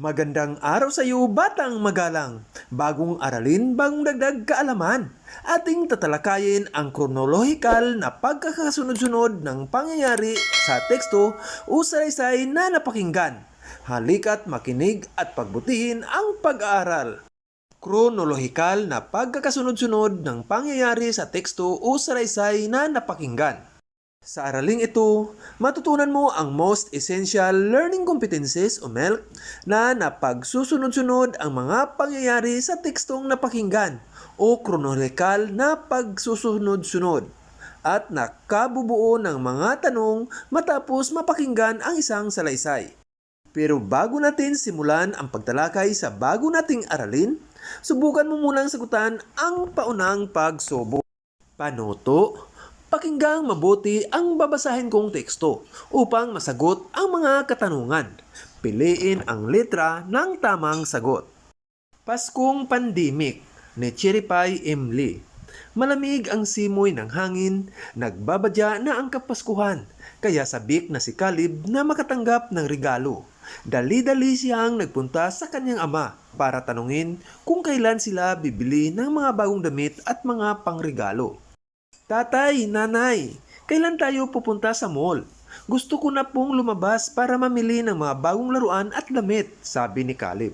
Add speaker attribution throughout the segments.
Speaker 1: Magandang araw sa iyo, batang magalang. Bagong aralin, bagong dagdag kaalaman. Ating tatalakayin ang kronolohikal na pagkakasunod-sunod ng pangyayari sa teksto o salaysay na napakinggan. Halika't makinig at pagbutihin ang pag-aaral. Kronolohikal na pagkakasunod-sunod ng pangyayari sa teksto o salaysay na napakinggan. Sa araling ito, matutunan mo ang most essential learning competencies o MELC na napagsusunod-sunod ang mga pangyayari sa tekstong napakinggan o kronolikal na pagsusunod-sunod at nakabubuo ng mga tanong matapos mapakinggan ang isang salaysay. Pero bago natin simulan ang pagtalakay sa bago nating aralin, subukan mo munang sagutan ang paunang pagsubok. Panoto, Pakinggang mabuti ang babasahin kong teksto upang masagot ang mga katanungan. Piliin ang letra ng tamang sagot. Paskong Pandemic ni Chiripay M. Lee. Malamig ang simoy ng hangin, nagbabadya na ang kapaskuhan, kaya sabik na si Caleb na makatanggap ng regalo. Dali-dali siyang nagpunta sa kanyang ama para tanungin kung kailan sila bibili ng mga bagong damit at mga pangregalo. Tatay, nanay, kailan tayo pupunta sa mall? Gusto ko na pong lumabas para mamili ng mga bagong laruan at damit, sabi ni Caleb.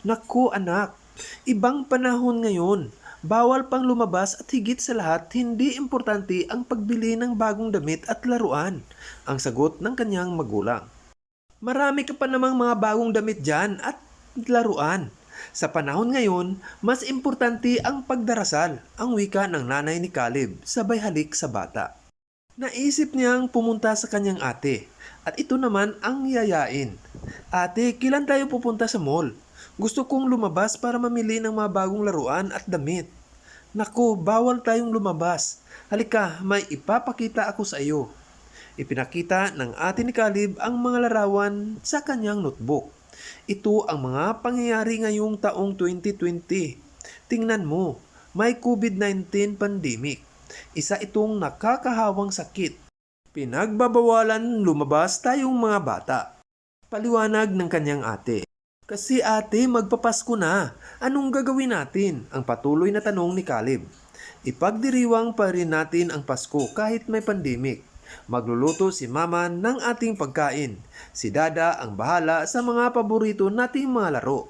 Speaker 1: Naku anak, ibang panahon ngayon. Bawal pang lumabas at higit sa lahat, hindi importante ang pagbili ng bagong damit at laruan, ang sagot ng kanyang magulang. Marami ka pa namang mga bagong damit dyan at laruan. Sa panahon ngayon, mas importante ang pagdarasal, ang wika ng nanay ni Caleb, sabay halik sa bata. Naisip niyang pumunta sa kanyang ate, at ito naman ang yayain. Ate, kailan tayo pupunta sa mall? Gusto kong lumabas para mamili ng mga bagong laruan at damit. Naku, bawal tayong lumabas. Halika, may ipapakita ako sa iyo. Ipinakita ng ate ni Caleb ang mga larawan sa kanyang notebook. Ito ang mga pangyayari ngayong taong 2020. Tingnan mo, may COVID-19 pandemic. Isa itong nakakahawang sakit. Pinagbabawalan lumabas tayong mga bata. Paliwanag ng kanyang ate. Kasi ate, magpapasko na. Anong gagawin natin? Ang patuloy na tanong ni Caleb. Ipagdiriwang pa rin natin ang Pasko kahit may pandemic. Magluluto si mama ng ating pagkain. Si dada ang bahala sa mga paborito nating mga laro.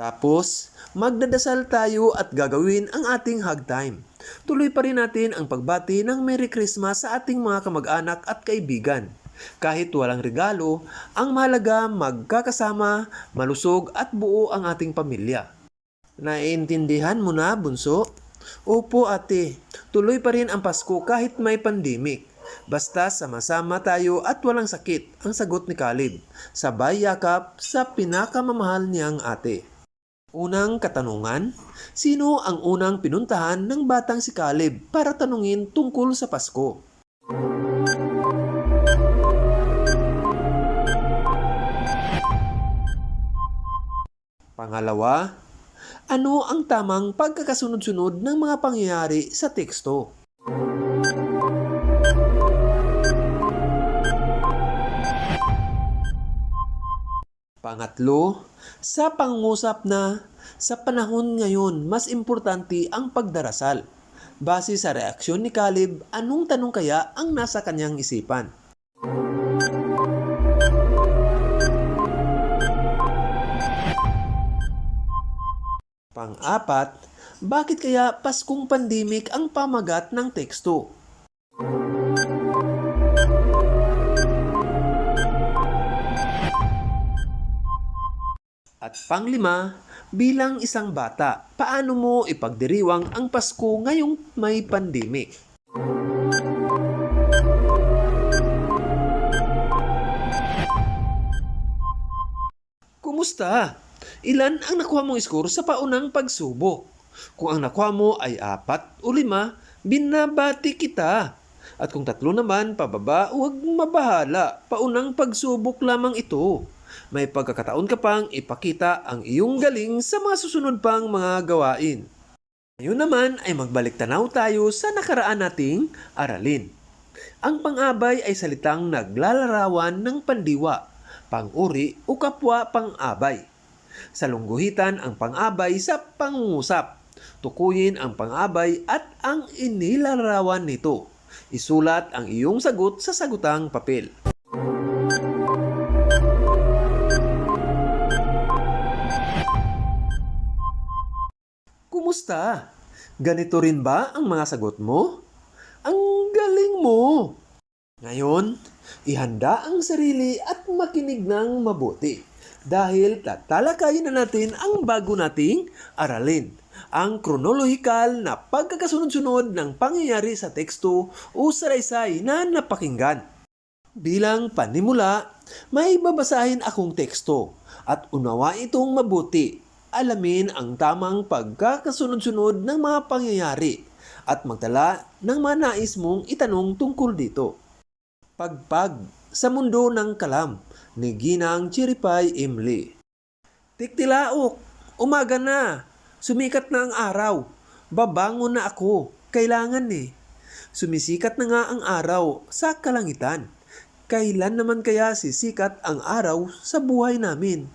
Speaker 1: Tapos, magdadasal tayo at gagawin ang ating hug time. Tuloy pa rin natin ang pagbati ng Merry Christmas sa ating mga kamag-anak at kaibigan. Kahit walang regalo, ang mahalaga magkakasama, malusog at buo ang ating pamilya. Naiintindihan mo na, bunso? Opo ate, tuloy pa rin ang Pasko kahit may pandemic. Basta sama-sama tayo at walang sakit, ang sagot ni Caleb. Sabay yakap sa pinakamamahal niyang ate. Unang katanungan, sino ang unang pinuntahan ng batang si Caleb para tanungin tungkol sa Pasko? Pangalawa, ano ang tamang pagkakasunod-sunod ng mga pangyayari sa teksto? Pangatlo, sa pangusap na sa panahon ngayon, mas importante ang pagdarasal. Base sa reaksyon ni Caleb, anong tanong kaya ang nasa kanyang isipan? Pang-apat, bakit kaya Paskong Pandemic ang pamagat ng teksto? At panglima, bilang isang bata, paano mo ipagdiriwang ang Pasko ngayong may pandemic? Kumusta? Ilan ang nakuha mong score sa paunang pagsubok? Kung ang nakuha mo ay apat o lima, binabati kita. At kung tatlo naman, pababa, huwag mabahala. Paunang pagsubok lamang ito. May pagkakataon ka pang ipakita ang iyong galing sa mga susunod pang mga gawain. Ngayon naman ay magbalik tanaw tayo sa nakaraan nating aralin. Ang pang-abay ay salitang naglalarawan ng pandiwa, pang-uri o kapwa pang-abay. Salungguhitan ang pang-abay sa pangungusap. Tukuyin ang pang-abay at ang inilarawan nito. Isulat ang iyong sagot sa sagutang papel. Kumusta? Ganito rin ba ang mga sagot mo? Ang galing mo! Ngayon, ihanda ang sarili at makinig ng mabuti dahil tatalakayin na natin ang bago nating aralin. Ang kronolohikal na pagkakasunod-sunod ng pangyayari sa teksto o saraysay na napakinggan. Bilang panimula, may babasahin akong teksto at unawa itong mabuti. Alamin ang tamang pagkakasunod-sunod ng mga pangyayari at magtala ng mga nais mong itanong tungkol dito. Pagpag sa mundo ng kalam ni Ginang Chiripay Imli. Tiktilaok, umaga na. Sumikat na ang araw. Babangon na ako. Kailangan eh. Sumisikat na nga ang araw sa kalangitan. Kailan naman kaya sisikat ang araw sa buhay namin?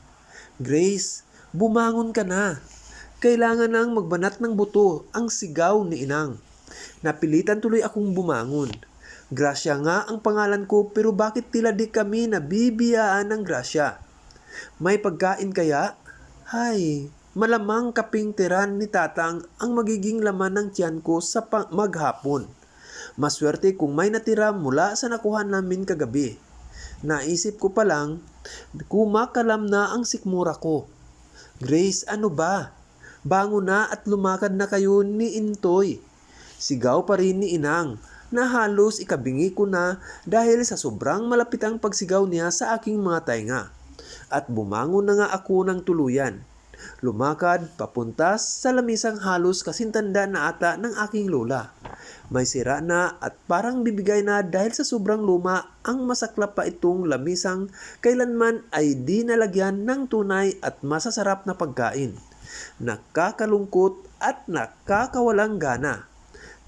Speaker 1: Grace, bumangon ka na. Kailangan nang magbanat ng buto ang sigaw ni Inang. Napilitan tuloy akong bumangon. Grasya nga ang pangalan ko pero bakit tila di kami nabibiyaan ng grasya? May pagkain kaya? Hay, malamang kaping tiran ni tatang ang magiging laman ng tiyan ko sa maghapon. Maswerte kung may natira mula sa nakuha namin kagabi. Naisip ko pa lang, kumakalam na ang sikmura ko. Grace, ano ba? Bango na at lumakad na kayo ni Intoy. Sigaw pa rin ni Inang na halos ikabingi ko na dahil sa sobrang malapitang pagsigaw niya sa aking mga tainga. At bumangon na nga ako ng tuluyan. Lumakad papuntas sa lamisang halos kasintanda na ata ng aking lola. May sira na at parang bibigay na dahil sa sobrang luma ang masaklap pa itong lamisang kailanman ay di nalagyan ng tunay at masasarap na pagkain. Nakakalungkot at nakakawalang gana.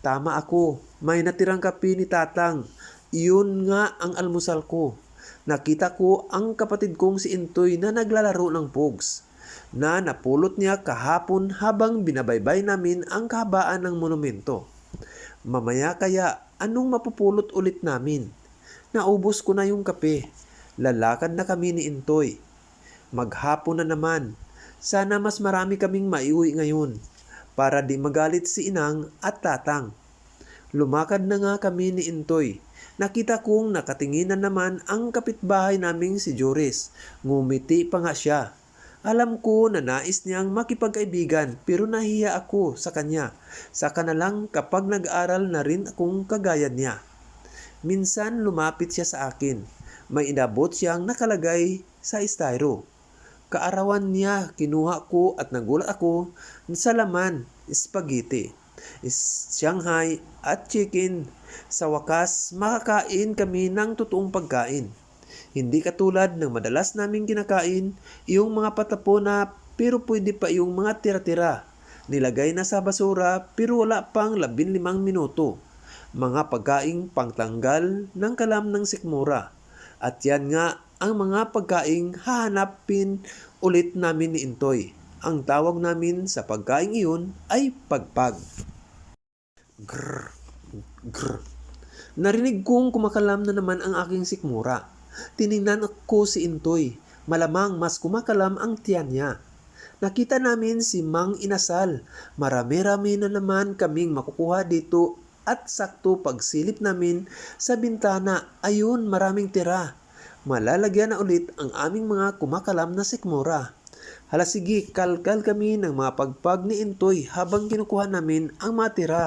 Speaker 1: Tama ako, may natirang kape ni Tatang. Iyon nga ang almusal ko. Nakita ko ang kapatid kong si Intoy na naglalaro ng pogs na napulot niya kahapon habang binabaybay namin ang kahabaan ng monumento. Mamaya kaya anong mapupulot ulit namin? Naubos ko na yung kape. Lalakad na kami ni Intoy. Maghapon na naman. Sana mas marami kaming maiuwi ngayon para di magalit si Inang at Tatang. Lumakad na nga kami ni Intoy. Nakita kong nakatingin na naman ang kapitbahay naming si Joris. Ngumiti pa nga siya. Alam ko na nais niyang makipagkaibigan pero nahiya ako sa kanya. Saka na lang kapag nag-aral na rin akong kagaya niya. Minsan lumapit siya sa akin. May inabot siyang nakalagay sa styro. Kaarawan niya, kinuha ko at nagulat ako sa laman, spaghetti, Shanghai at chicken. Sa wakas, makakain kami ng totoong pagkain. Hindi katulad ng madalas naming kinakain, yung mga patapo na pero pwede pa yung mga tira-tira. Nilagay na sa basura pero wala pang 15 minuto. Mga pagkaing pangtanggal ng kalam ng sikmura. At yan nga ang mga pagkaing hahanapin ulit namin ni Intoy. Ang tawag namin sa pagkaing iyon ay pagpag. Grr, grr. Narinig kong kumakalam na naman ang aking sikmura. Tiningnan ko si Intoy. Malamang mas kumakalam ang tiyan niya. Nakita namin si Mang Inasal. Marami-rami na naman kaming makukuha dito at sakto pagsilip namin sa bintana, ayun maraming tira. Malalagyan na ulit ang aming mga kumakalam na sikmura. Hala sige, kalkal kami ng mga pagpag ni Intoy habang kinukuha namin ang mga tira.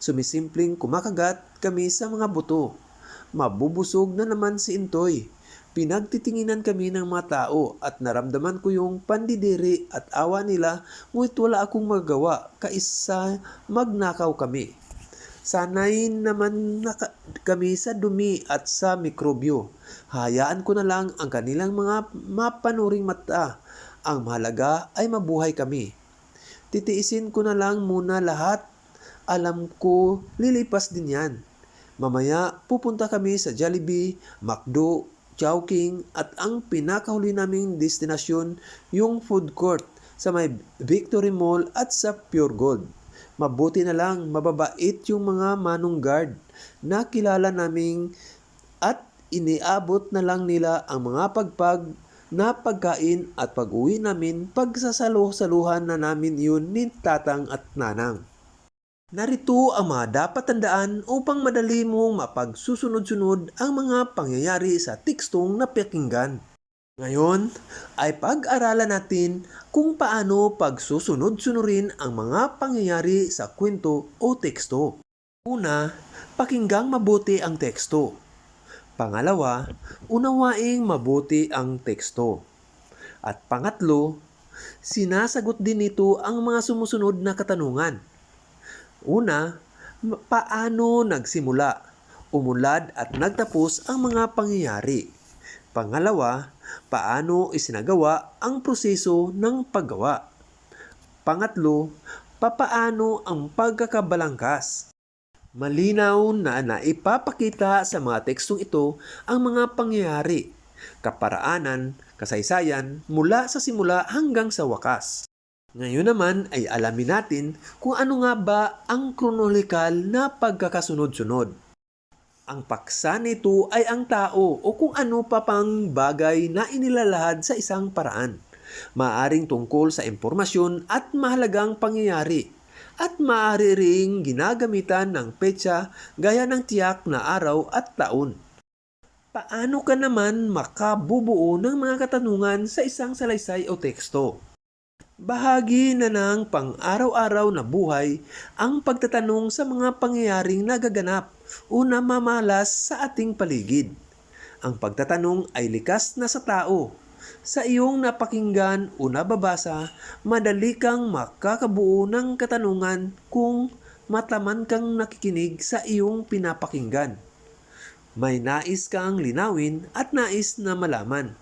Speaker 1: Sumisimpleng kumakagat kami sa mga buto. Mabubusog na naman si Intoy. Pinagtitinginan kami ng mga tao at naramdaman ko yung pandidiri at awa nila ngunit wala akong magawa kaisa magnakaw kami. Sanay naman na ka- kami sa dumi at sa mikrobyo. Hayaan ko na lang ang kanilang mga mapanuring mata. Ang mahalaga ay mabuhay kami. Titiisin ko na lang muna lahat. Alam ko, lilipas din yan. Mamaya, pupunta kami sa Jollibee, McDo, Chowking at ang pinakahuli naming destinasyon yung food court sa may Victory Mall at sa Pure Gold. Mabuti na lang mababait yung mga manong guard na kilala naming at iniabot na lang nila ang mga pagpag na pagkain at pag-uwi namin pagsasaluh-saluhan na namin yun ni tatang at nanang. Narito ang mga dapat tandaan upang madali mong mapagsusunod-sunod ang mga pangyayari sa tekstong napakinggan. Ngayon ay pag-aralan natin kung paano pagsusunod-sunurin ang mga pangyayari sa kwento o teksto. Una, pakinggang mabuti ang teksto. Pangalawa, unawaing mabuti ang teksto. At pangatlo, sinasagot din nito ang mga sumusunod na katanungan. Una, paano nagsimula, umulad at nagtapos ang mga pangyayari? Pangalawa, paano isinagawa ang proseso ng paggawa? Pangatlo, papaano ang pagkakabalangkas? Malinaw na naipapakita sa mga tekstong ito ang mga pangyayari, kaparaanan, kasaysayan mula sa simula hanggang sa wakas. Ngayon naman ay alamin natin kung ano nga ba ang kronolikal na pagkakasunod-sunod. Ang paksa nito ay ang tao o kung ano pa pang bagay na inilalahad sa isang paraan. Maaring tungkol sa impormasyon at mahalagang pangyayari at maaari ring ginagamitan ng petsa gaya ng tiyak na araw at taon. Paano ka naman makabubuo ng mga katanungan sa isang salaysay o teksto? Bahagi na ng pang-araw-araw na buhay ang pagtatanong sa mga pangyayaring nagaganap o namamalas sa ating paligid. Ang pagtatanong ay likas na sa tao. Sa iyong napakinggan o nababasa, madali kang makakabuo ng katanungan kung mataman kang nakikinig sa iyong pinapakinggan. May nais kang linawin at nais na malaman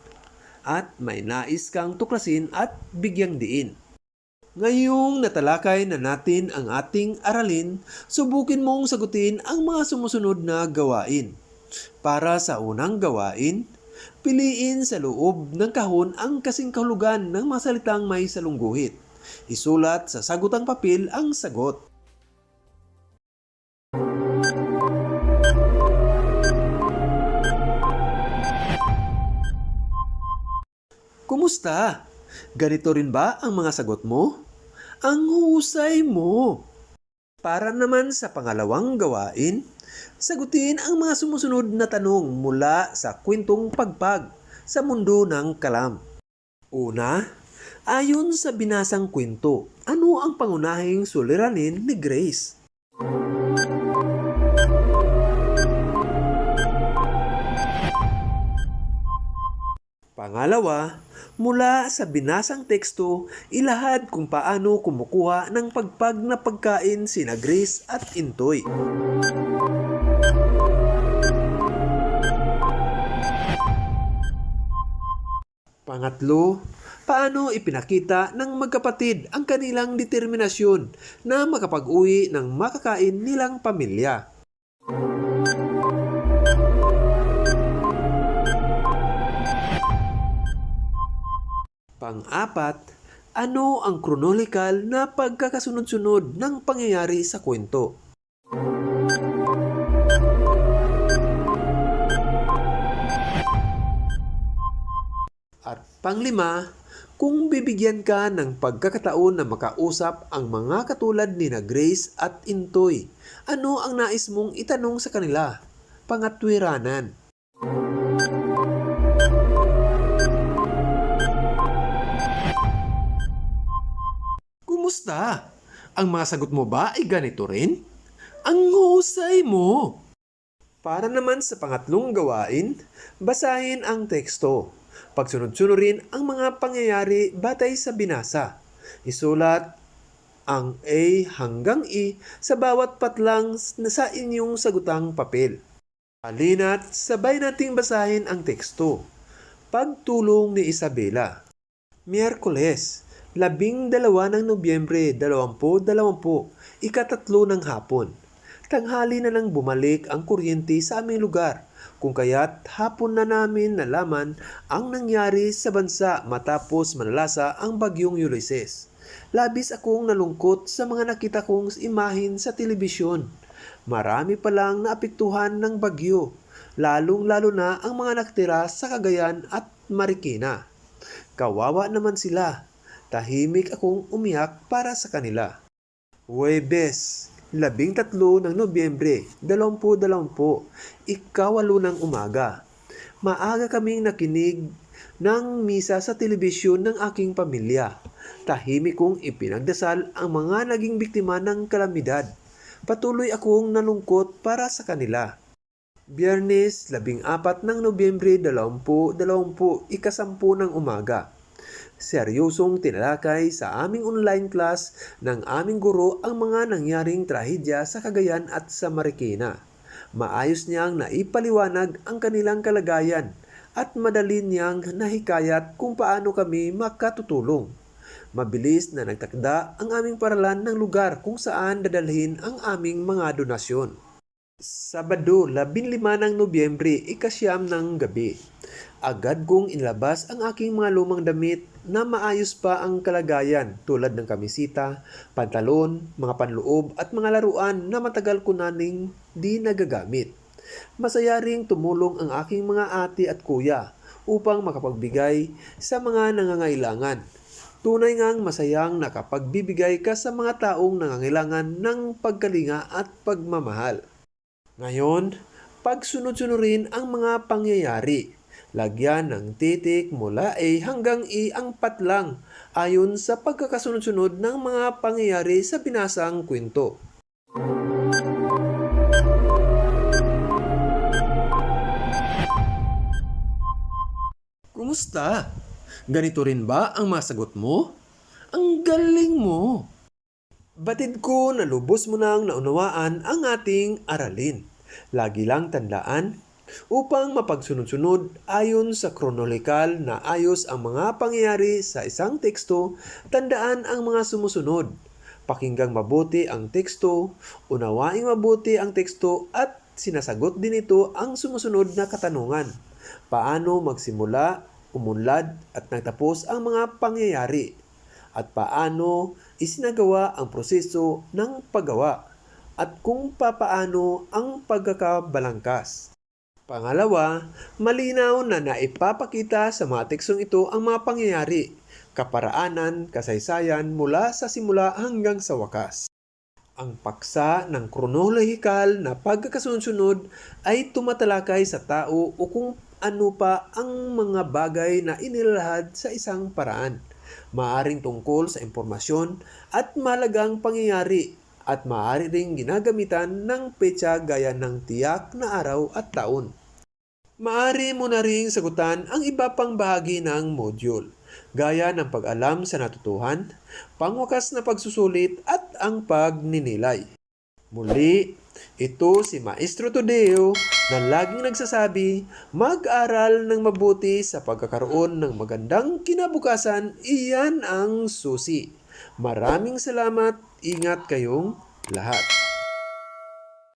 Speaker 1: at may nais kang tuklasin at bigyang diin. Ngayong natalakay na natin ang ating aralin, subukin mong sagutin ang mga sumusunod na gawain. Para sa unang gawain, piliin sa loob ng kahon ang kasing kahulugan ng mga salitang may salungguhit. Isulat sa sagutang papel ang sagot. Kumusta? Ganito rin ba ang mga sagot mo? Ang husay mo! Para naman sa pangalawang gawain, sagutin ang mga sumusunod na tanong mula sa kwentong pagpag sa mundo ng kalam. Una, ayon sa binasang kwento, ano ang pangunahing suliranin ni Grace? Pangalawa, mula sa binasang teksto, ilahad kung paano kumukuha ng pagpag na pagkain sina Grace at Intoy. Pangatlo, paano ipinakita ng magkapatid ang kanilang determinasyon na makapag-uwi ng makakain nilang pamilya. Pang-apat, ano ang kronolikal na pagkakasunod-sunod ng pangyayari sa kwento? At panglima, kung bibigyan ka ng pagkakataon na makausap ang mga katulad ni na Grace at Intoy, ano ang nais mong itanong sa kanila? Pangatwiranan. Ang mga sagot mo ba ay ganito rin? Ang husay mo! Para naman sa pangatlong gawain, basahin ang teksto. Pagsunod-sunurin ang mga pangyayari batay sa binasa. Isulat ang A hanggang E sa bawat patlang na sa inyong sagutang papel. Halina't sabay nating basahin ang teksto. Pagtulong ni Isabela. Miyerkules, labing dalawa ng Nobyembre, dalawampu, dalawampu, ikatatlo ng hapon. Tanghali na nang bumalik ang kuryente sa aming lugar kung kaya't hapon na namin nalaman ang nangyari sa bansa matapos manalasa ang bagyong Ulysses. Labis akong nalungkot sa mga nakita kong imahin sa telebisyon. Marami palang naapektuhan ng bagyo, lalong-lalo na ang mga nakatira sa Cagayan at Marikina. Kawawa naman sila. Tahimik akong umiyak para sa kanila. Huwebes, labing tatlo ng Nobyembre, dalawampu dalawampu, ikawalo ng umaga. Maaga kaming nakinig ng misa sa telebisyon ng aking pamilya. Tahimik kong ipinagdasal ang mga naging biktima ng kalamidad. Patuloy akong nalungkot para sa kanila. Biyernes, labing apat ng Nobyembre, dalawampu, dalawampu, ikasampu ng umaga. Seryosong tinalakay sa aming online class ng aming guro ang mga nangyaring trahedya sa Cagayan at sa Marikina. Maayos niyang naipaliwanag ang kanilang kalagayan at madali niyang nahikayat kung paano kami makatutulong. Mabilis na nagtakda ang aming paralan ng lugar kung saan dadalhin ang aming mga donasyon. Sabado, 15 ng Nobyembre, ikasyam ng gabi. Agad kong inilabas ang aking mga lumang damit na maayos pa ang kalagayan tulad ng kamisita, pantalon, mga panloob at mga laruan na matagal ko naning di nagagamit. Masaya ring tumulong ang aking mga ate at kuya upang makapagbigay sa mga nangangailangan. Tunay ngang masayang nakapagbibigay ka sa mga taong nangangailangan ng pagkalinga at pagmamahal. Ngayon, pagsunod-sunurin ang mga pangyayari. Lagyan ng titik mula A hanggang E ang patlang ayon sa pagkakasunod-sunod ng mga pangyayari sa binasang kwento. Kumusta? Ganito rin ba ang masagot mo? Ang galing mo! Batid ko na lubos mo nang naunawaan ang ating aralin. Lagi lang tandaan, upang mapagsunod-sunod ayon sa kronolikal na ayos ang mga pangyayari sa isang teksto, tandaan ang mga sumusunod. Pakinggang mabuti ang teksto, unawaing mabuti ang teksto at sinasagot din ito ang sumusunod na katanungan. Paano magsimula, umunlad at nagtapos ang mga pangyayari? At paano isinagawa ang proseso ng paggawa? At kung papaano ang pagkakabalangkas? Pangalawa, malinaw na naipapakita sa mga tekstong ito ang mga pangyayari, kaparaanan, kasaysayan mula sa simula hanggang sa wakas. Ang paksa ng kronolohikal na pagkakasunod-sunod ay tumatalakay sa tao o kung ano pa ang mga bagay na inilalahad sa isang paraan. Maaring tungkol sa impormasyon at malagang pangyayari at maaari ring ginagamitan ng petsa gaya ng tiyak na araw at taon. Maari mo na ring sagutan ang iba pang bahagi ng module, gaya ng pag-alam sa natutuhan, pangwakas na pagsusulit at ang pagninilay. Muli, ito si Maestro Todeo na laging nagsasabi, mag-aral ng mabuti sa pagkakaroon ng magandang kinabukasan, iyan ang susi. Maraming salamat, ingat kayong lahat.